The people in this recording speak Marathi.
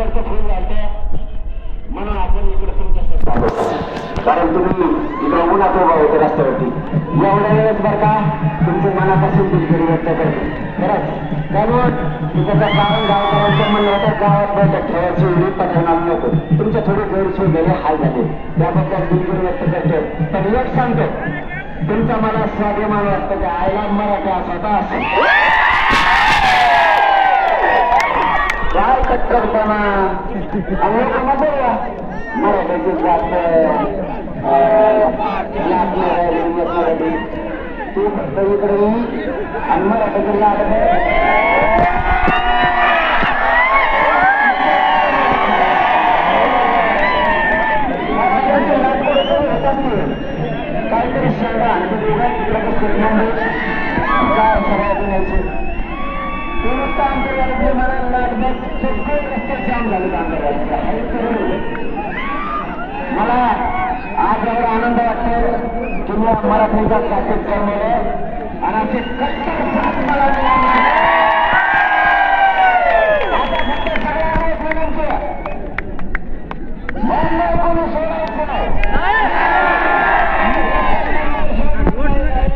तिकडचं फुल घालतं म्हणून आपण इकडे तुमच्यासाठी कारण तुम्ही इकडे उन्हात उभा होते रस्त्यावरती. एवढ्या वेळेस बरं का तुमच्या मनापासून दिलगिरी व्यक्त करते. खरंच त्यामुळं तिकडचं कारण गावकऱ्यांचं म्हणणं होतं गावात बैठक ठेवायची एवढी पठणात नको. तुमच्या थोडी गैरसोय झाले हाल झाले. त्याबद्दल दिलगिरी व्यक्त करतो. पण एक सांगतो तुमचा मला स्वाभिमान वाटतं की आयला मराठी असा असेल. काय कट्टरपणा आणि लोकांना बोलवा मराठीची जात मराठी तू फक्त इकडे ये आणि मराठीचं नाटक काहीतरी सांगा आणि तुम्ही तिकडे काय सगळ्या मला रस्ते जाम झाले मला आज एवढा आनंद वाटतो की मराठीचा साथित आणि असे कट्टर